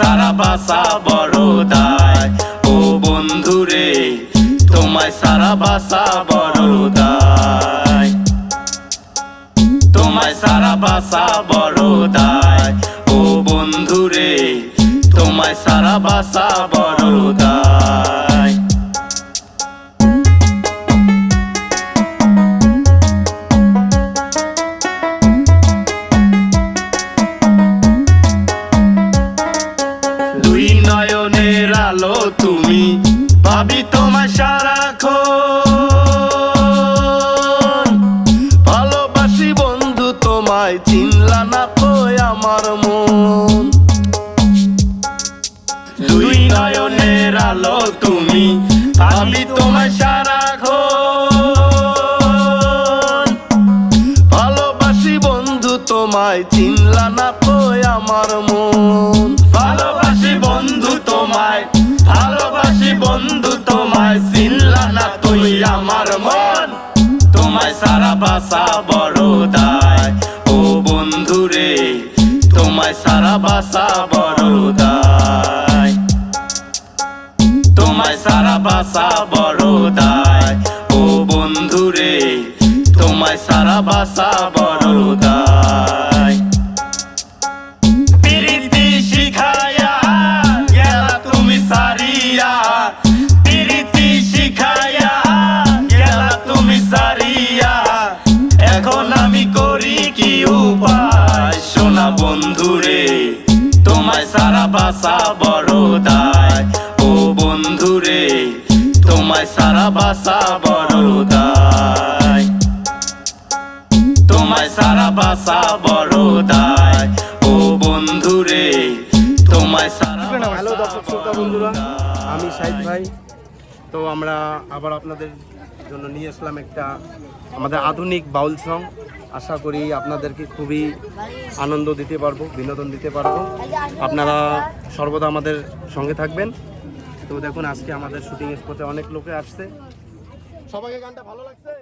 সারা বাসা বড় দায়। ও বন্ধু রে, তোমায় সারা বাসা বড় দায়। তোমায় সারা বাসা বড় দায়। ও বন্ধু রে, তোমায় সারা বাসা বড় সারাক্ষণ। ভালোবাসি বন্ধু, তোমায় চিনলা না তো আমার মন। দুই নয়নের আলো তুমি ভাবি তোমায় চিনলা না আমার মন। ভালোবাসি বন্ধু, তোমায়, ভালোবাসি বন্ধু তোমায় সারা বাসা বড় দায়। ও বন্ধু রে তোমায় সারা বাসা বড় দায়। তোমায় সারা বাসা বড় দায়। ও বন্ধু রে তোমায় সারা বাসা বড় দায়। বাসা বড় দায়। ও বন্ধু রে তোমায় সারা বাসা বড় দায়। তোমায় সারা বাসা বড় দায়। ও বন্ধু রে তোমায় সারা হ্যালো দর্শক শ্রোতা বন্ধুরা আমি সাইদ ভাই। তো আমরা আবার আপনাদের জন্য নিয়ে আসলাম একটা আমাদের আধুনিক বাউল সং। আশা করি আপনাদেরকে খুবই আনন্দ দিতে পারব, বিনোদন দিতে পারব। আপনারা সর্বদা আমাদের সঙ্গে থাকবেন। তো দেখুন, আজকে আমাদের শুটিং স্পটে অনেক লোকে আসছে। সবাইকে গানটা ভালো লাগছে?